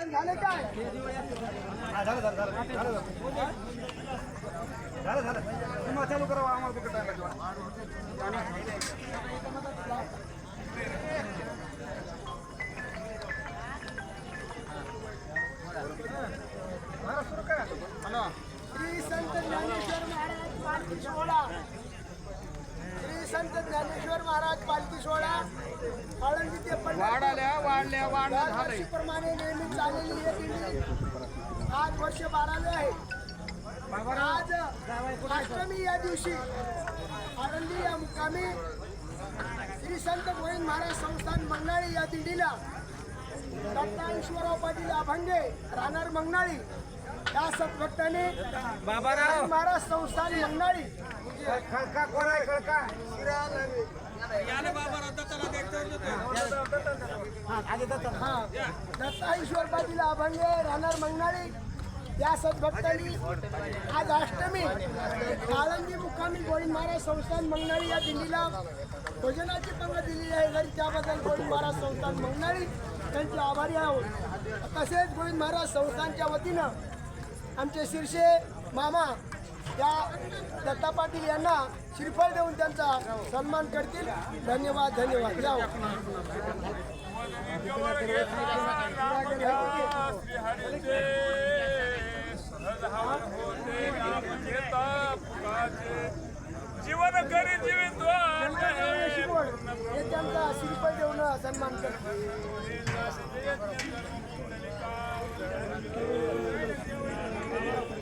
झालं झालं तुम्हाला चालू आम्हाला टाइम काय श्री संत ज्ञानेश्वर महाराज पालखी सोहळा श्री संत ज्ञानेश्वर महाराज पालखी सोहळा आळंदी ते वाढाल्या वाढल्या वाढल्या झालंय. नेहमी चाललेली ही दिंडी आज वर्ष बारावे आहे. आज अष्टमी या दिवशी आळंदी या मुक्कामी श्री संत गोविंद महाराज संस्थान मंगनाळी या दिंडीला दत्ता ईश्वरराव पाटील अभंगे राहणार मंगनाळी या सद्भक्ताने बाबाराव. महाराज संस्थान मंगनाळी खडका कोण आहे खडका हा दत्ता ईश्वर पाटील अभंगे राहणार मंगनाळी. या सद्भक्तांनी आज अष्टमी आळंदी मुक्कामी गोविंद महाराज संस्थान मंगनाळी या दिल्लीला भोजनाची पंगत दिलेली आहे. तरी त्याबद्दल गोविंद महाराज संस्थान मंगनाळी त्यांचे आभारी आहोत. तसेच गोविंद महाराज संस्थानच्या वतीनं आमचे शीर्षे मामा या दत्ता पाटील यांना श्रीफळ देऊन त्यांचा सन्मान करतील. धन्यवाद धन्यवाद. जाऊ जीवन करी जीवित हे त्यांचा श्रीफळ देऊन सन्मान करतील.